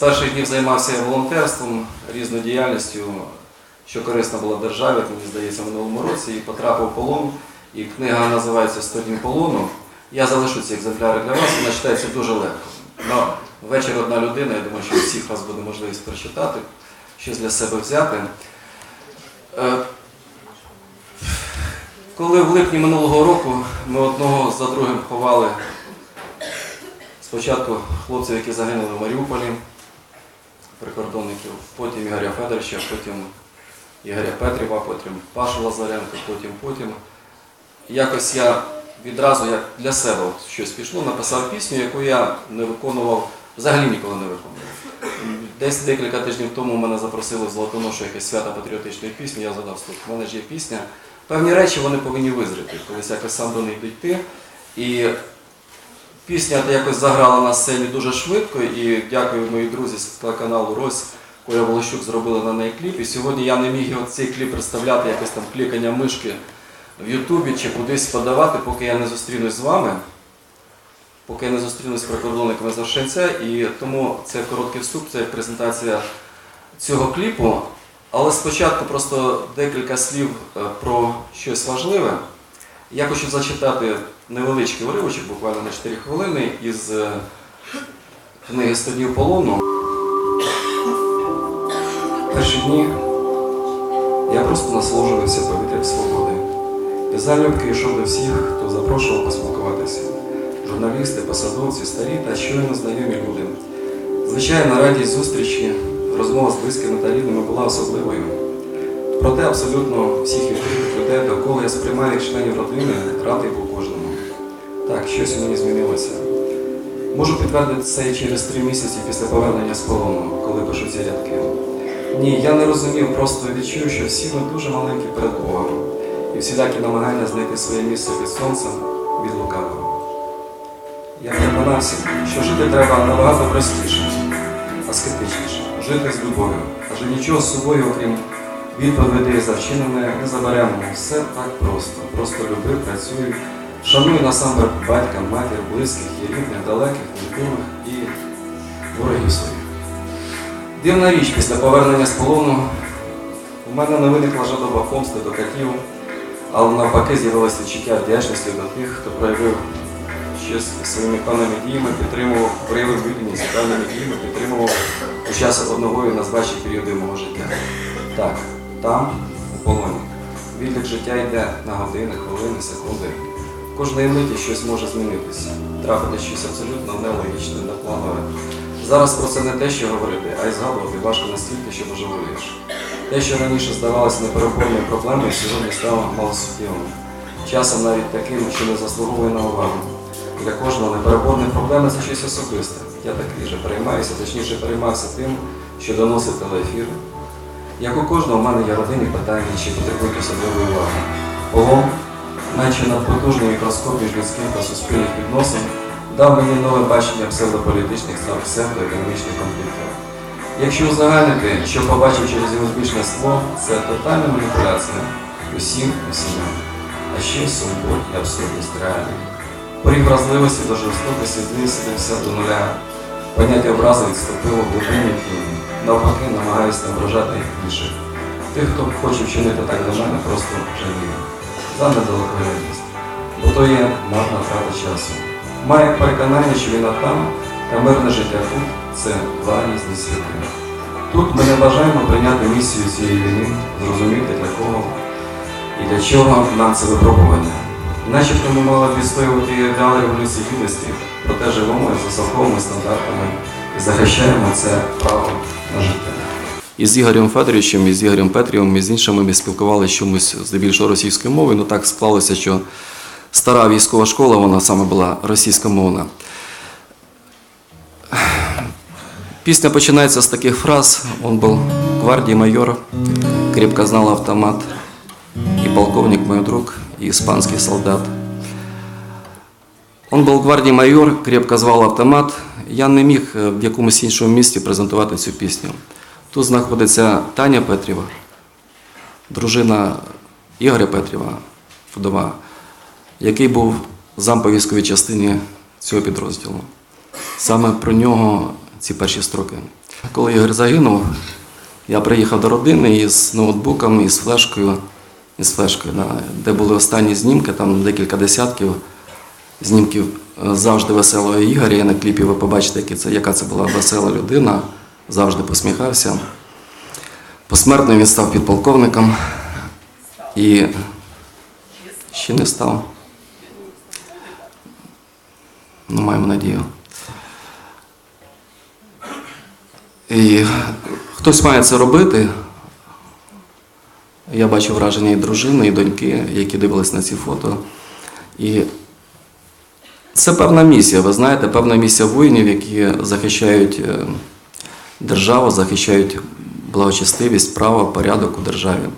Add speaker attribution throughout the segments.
Speaker 1: перших днів займався волонтерством, різною діяльністю, що корисна була державі, мені здається, в минулому році, і потрапив в полон. І книга називається «100 днів полону. Я залишу ці екземпляри для вас, вона читається дуже легко. Но ввечері одна людина, я думаю, що всіх вас буде можливість прочитати, щось для себе взяти. Е, Коли в липні минулого року ми одного за другим ховали спочатку хлопців, які загинули в Маріуполі, прикордонників, потім Ігоря Федоровича, потім Ігоря Петріва, потім Пашу Лазаренко, потім потім. Якось я відразу як для себе щось пішло, написав пісню, яку я не виконував, взагалі ніколи не виконував. Десь декілька тижнів тому мене запросили в Золотоношу якесь свято патріотичної пісні, я задав слух, в мене ж є пісня. Певні речі вони повинні визріти, колись якось сам до них дійти. І пісня якось заграла на сцені дуже швидко, і дякую моїй друзі з телеканалу Рось, Коля Волощук зробили на неї кліп. І сьогодні я не міг цей кліп представляти якось там клікання мишки в Ютубі чи кудись подавати, поки я не зустрінусь з вами, поки я не зустрінусь з прикордонниками з Оршинця. І тому це короткий вступ, це презентація цього кліпу. Але спочатку просто декілька слів е, про щось важливе. Я хочу зачитати невеличкий уривочок, буквально на 4 хвилини, із е, книги «100 днів полону. Перші дні я просто насолоджувався повітрям свободи. І залюбки йшов до всіх, хто запрошував поспілкуватися. Журналісти, посадовці, старі та щойно знайомі люди. Звичайно, радість зустрічі, розмова з близькими та рідними була особливою. Проте абсолютно всіх відкритих людей довкола я сприймаю як членів родини, радий був кожному. Так, щось у мені змінилося. Можу підтвердити це і через три місяці після повернення з полону, коли пишу ці рядки. Ні, я не розумів, просто відчув, що всі ми дуже маленькі перед Богом, і всілякі намагання знайти своє місце під сонцем від лукавого. Я переконався, що жити треба набагато простіше, аскетичніше, жити з любов'ю, адже нічого з собою, окрім відповідей за вчинене, не заберемо. Все так просто. Просто люби, працюй, шануй насамперед батька, матір, близьких і рідних, далеких, любимих і ворогів своїх. Дивна річ після повернення з полону у мене не виникла жадоба помсти до катів, але навпаки з'явилося відчуття вдячності до тих, хто проявив щось своїми певними діями, підтримував, проявив людяність певними діями, підтримував у час одного і найзважчих періодів мого життя. Так, там, у полоні. Відлік життя йде на години, хвилини, секунди. Кожної миті щось може змінитися, трапити щось абсолютно нелогічне, непланове. Зараз про це не те, що говорити, а й згадувати важко настільки, що божеволієш. Те, що раніше здавалося непереборною проблемою, сьогодні стало малосуттєвим. Часом навіть таким, що не заслуговує на увагу. Для кожного непереборної проблеми це щось особисте. Я такий же переймаюся, точніше переймався тим, що доносить телеефір. Як у кожного, в мене є родинні питання, чи потребують особливої уваги. Полон, наче надпотужний мікроскоп між людських та суспільних відносин, дав мені нове бачення псевдополітичних та псевдоекономічних конфліктів. Якщо узагальнити, що побачив через його збічне скло, це тотальна маніпуляція усім усіма, а ще сумбурь і абсурдність реальних. Поріг вразливості до жорстокості знисився до нуля. Поняття образи відступило в глибині тіні. Навпаки, намагаюся не вражати інших. Тих, хто хоче вчинити так до мене, просто жалію. За недалекоглядність. Бо то є марна трата часу. Має переконання, що війна там, а мирне життя тут це два різні. Тут ми не бажаємо прийняти місію цієї війни, зрозуміти для кого і для чого нам це випробування. Начебто ми мали відстоювати ідеали революції гідності, проте живемо за совковими стандартами і захищаємо це право на життя. Із Ігорем Федоровичем, і з Ігорем Петрівим, і з іншими ми спілкувалися чомусь здебільшого російською мовою. Ну так склалося, що стара військова школа, вона саме була російськомовна. Пісня починається з таких фраз. Он був гвардії майор, крепко знал автомат, и полковник мой друг, и испанский солдат. Он був гвардії майор, крепко звав автомат. Я не міг в якомусь іншому місці презентувати цю пісню. Тут знаходиться Таня Петріва, дружина Ігоря Петріва, вдова, який був зам по військовій частині цього підрозділу. Саме про нього ці перші строки. Коли Ігор загинув, я приїхав до родини із ноутбуком, із флешкою, із флешкою, де були останні знімки, там декілька десятків знімків е, завжди веселого Ігоря. І на кліпі ви побачите, яка це була весела людина, завжди посміхався. Посмертно він став підполковником і ще не став. Ну, маємо надію. І хтось має це робити. Я бачу враження і дружини, і доньки, які дивились на ці фото. І це певна місія, ви знаєте, певна місія воїнів, які захищають е, державу, захищають благочестивість, право, порядок у державі.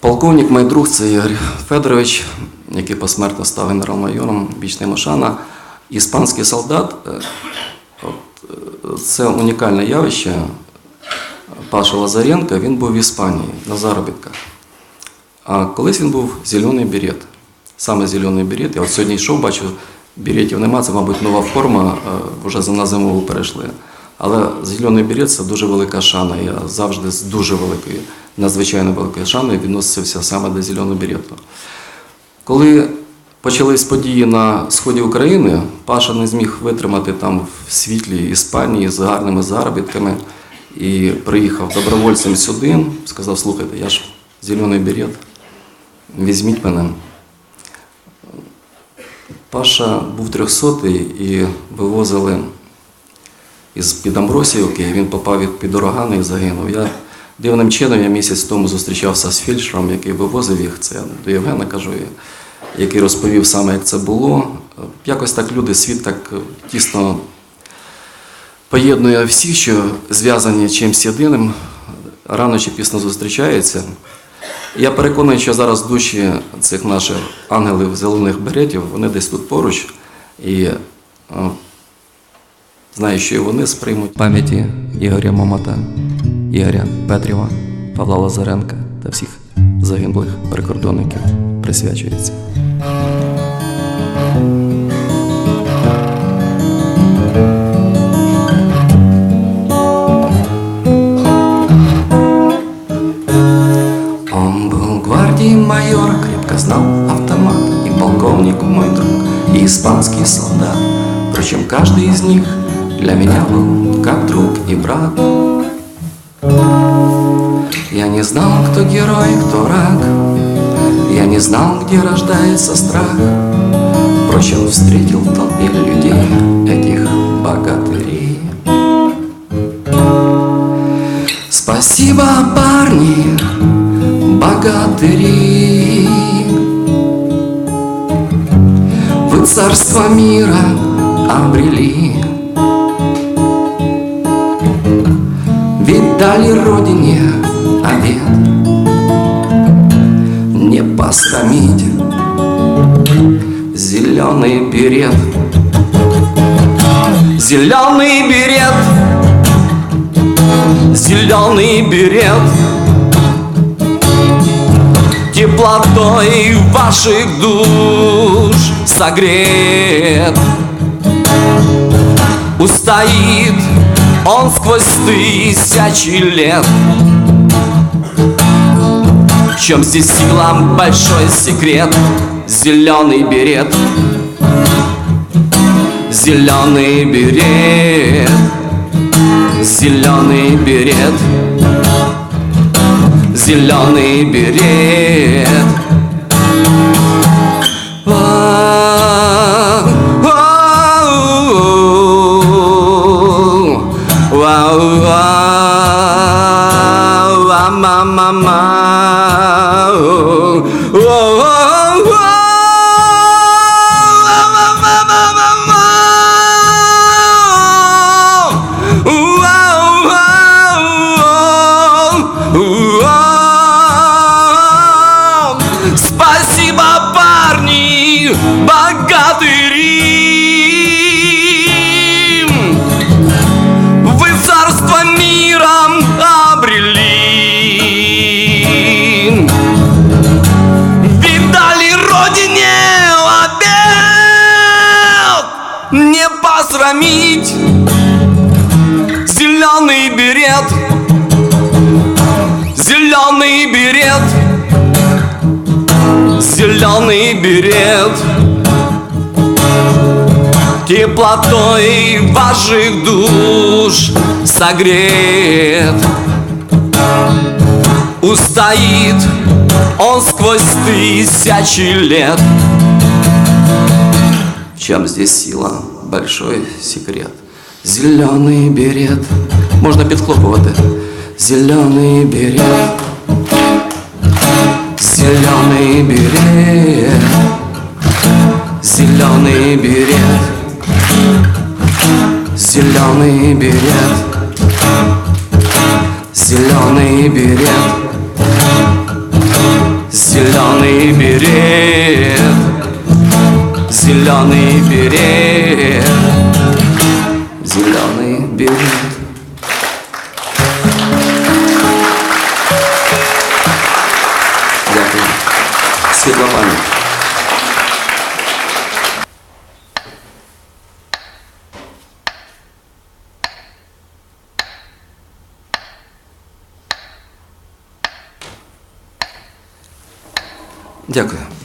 Speaker 1: Полковник, мій друг, це Ігор Федорович, який посмертно став генерал-майором, вічний Мошана. Іспанський солдат е, е, це унікальне явище. Паша Лазаренко, він був в Іспанії на заробітках. А колись він був зелений берет. Саме зелений берет. Я от сьогодні йшов, бачу, беретів нема, це, мабуть, нова форма, е, вже на зимову перейшли. Але зелений берет це дуже велика шана. Я завжди з дуже великою, надзвичайно великою шаною відносився саме до зеленого берету. Коли почались події на сході України, Паша не зміг витримати там в світлі Іспанії з гарними заробітками і приїхав добровольцем сюди. Сказав: слухайте, я ж зелений берет, візьміть мене. Паша був трьохсотий і вивозили із під Амбросіївки, він попав під урагани і загинув. Я дивним чином я місяць тому зустрічався з фельдшером, який вивозив їх. Це до Євгена кажу, який розповів саме, як це було. Якось так люди, світ так е, тісно поєднує всі, що зв'язані чимось єдиним, рано чи пізно зустрічаються. Я переконаний, що зараз душі цих наших ангелів зелених беретів, вони десь тут поруч. І е, знаю, що і вони сприймуть пам'яті Ігоря Момота, Ігоря Петріва, Павла Лазаренка та всіх загиблих прикордонників присвячується. Для меня был как друг и брат Я не знал, кто герой, кто враг. Я не знал, где рождается страх. Впрочем, встретил в толпе людей этих богатырей. Спасибо, парни, богатыри. Вы царство мира обрели дали родине обед. Не посрамить зеленый берет. Зеленый берет. Зеленый берет. Теплотой ваших душ согрет. Устоит он сквозь тысячи лет. В чем здесь сила, большой секрет? Зеленый берет, зеленый берет, зеленый берет зеленый берет. мама, мама, о, о, о, о. Спасибо, парни, богатыри! Зеленый
Speaker 2: берет. Зеленый берет. Теплотой ваших душ согрет Устоит он сквозь тысячи лет. В чем здесь сила? Большой секрет. Зеленый берет. Можна підхлопувати Зеленый берег Зеленый берег Зеленый берег Зеленый берег Зеленый берег Зеленый берег Зеленый берег Світла пам'ять. Дякую.